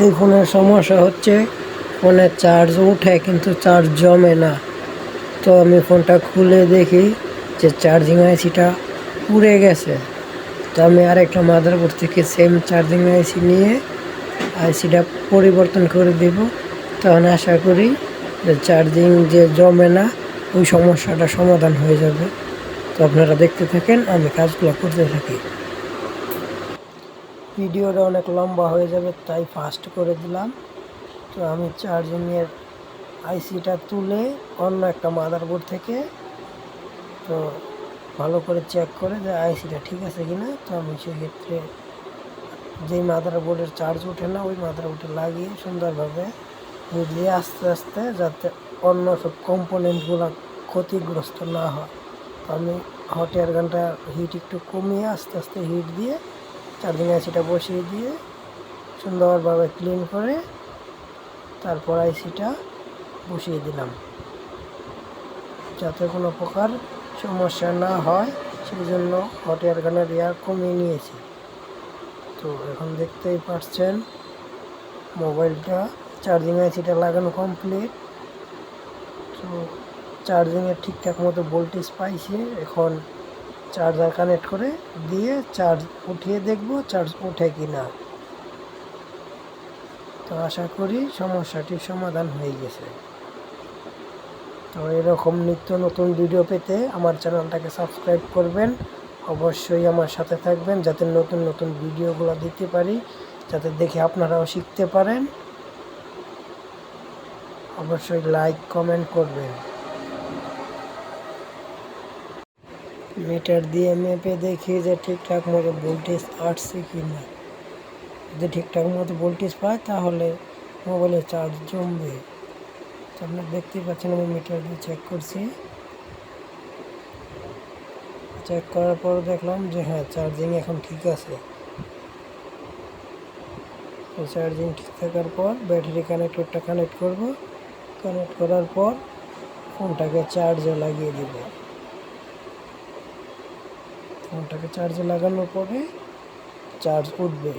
এই ফোনের সমস্যা হচ্ছে, ফোনে চার্জ উঠে কিন্তু চার্জ জমে না। তো আমি ফোনটা খুলে দেখি যে চার্জিং আইসিটা পুড়ে গেছে। তো আমি আরেকটা মাদারবোর্ড থেকে সেম চার্জিং আইসি নিয়ে আইসিটা পরিবর্তন করে দেব। তখন আশা করি যে চার্জিং যে জমে না, ওই সমস্যাটা সমাধান হয়ে যাবে। তো আপনারা দেখতে থাকেন, আমি কাজগুলো করতে থাকি। ভিডিওটা অনেক লম্বা হয়ে যাবে, তাই ফাস্ট করে দিলাম। তো আমি চার্জিংয়ের আইসিটা তুলে অন্য একটা মাদারবোর্ড থেকে, তো ভালো করে চেক করে যে আইসিটা ঠিক আছে কিনা। তো আমি সেক্ষেত্রে যেই মাদারবোর্ডের চার্জ ওঠে না, ওই মাদারবোর্ডে লাগিয়ে সুন্দরভাবে দিয়ে আস্তে আস্তে যাতে অন্য সব কম্পোনেন্টগুলো ক্ষতিগ্রস্ত না হয়। তো আমি হট এয়ার গানটা হিট একটু কমিয়ে আস্তে আস্তে হিট দিয়ে চার্জিং আইসিটা বসিয়ে দিয়ে সুন্দরভাবে ক্লিন করে তারপর আইসিটা বসিয়ে দিলাম। যাতে কোনো প্রকার সমস্যা না হয় সেই জন্য হট এয়ার গানের এয়ার কমিয়ে নিয়েছি। তো এখন দেখতেই পাচ্ছেন, মোবাইলটা চার্জিং আইসিটা লাগানো কমপ্লিট তো চার্জিংয়ের ঠিকঠাক মতো ভোল্টেজ পাইছি, এখন চার্জার কানেক্ট করে দিয়ে চার্জ উঠিয়ে দেখব চার্জ ওঠে কি না। তো আশা করি সমস্যাটির সমাধান হয়ে গেছে। তো এরকম নিত্য নতুন ভিডিও পেতে আমার চ্যানেলটাকে সাবস্ক্রাইব করবেন। অবশ্যই আমার সাথে থাকবেন যাতে নতুন নতুন ভিডিওগুলো দিতে পারি, যাতে দেখে আপনারাও শিখতে পারেন। অবশ্যই লাইক, কমেন্ট করবেন। মিটার দিয়ে মেপে দেখি যে ঠিকঠাক মতো ভোল্টেজ আসছে কি না। যদি ঠিকঠাক মতো ভোল্টেজ পায়, তাহলে মোবাইলে চার্জ জমবে। তো আপনারা দেখতেই পাচ্ছেন, আমি মিটার দিয়ে চেক করছি। চেক করার পর দেখলাম যে হ্যাঁ চার্জিং এখন ঠিক আছে। চার্জিং ঠিক থাকার পর ব্যাটারি কানেক্টরটা কানেক্ট করব। কানেক্ট করার পর ফোনটাকে চার্জে লাগিয়ে দেব। ফোনটাকে চার্জে লাগানোর পরে চার্জ উঠবে।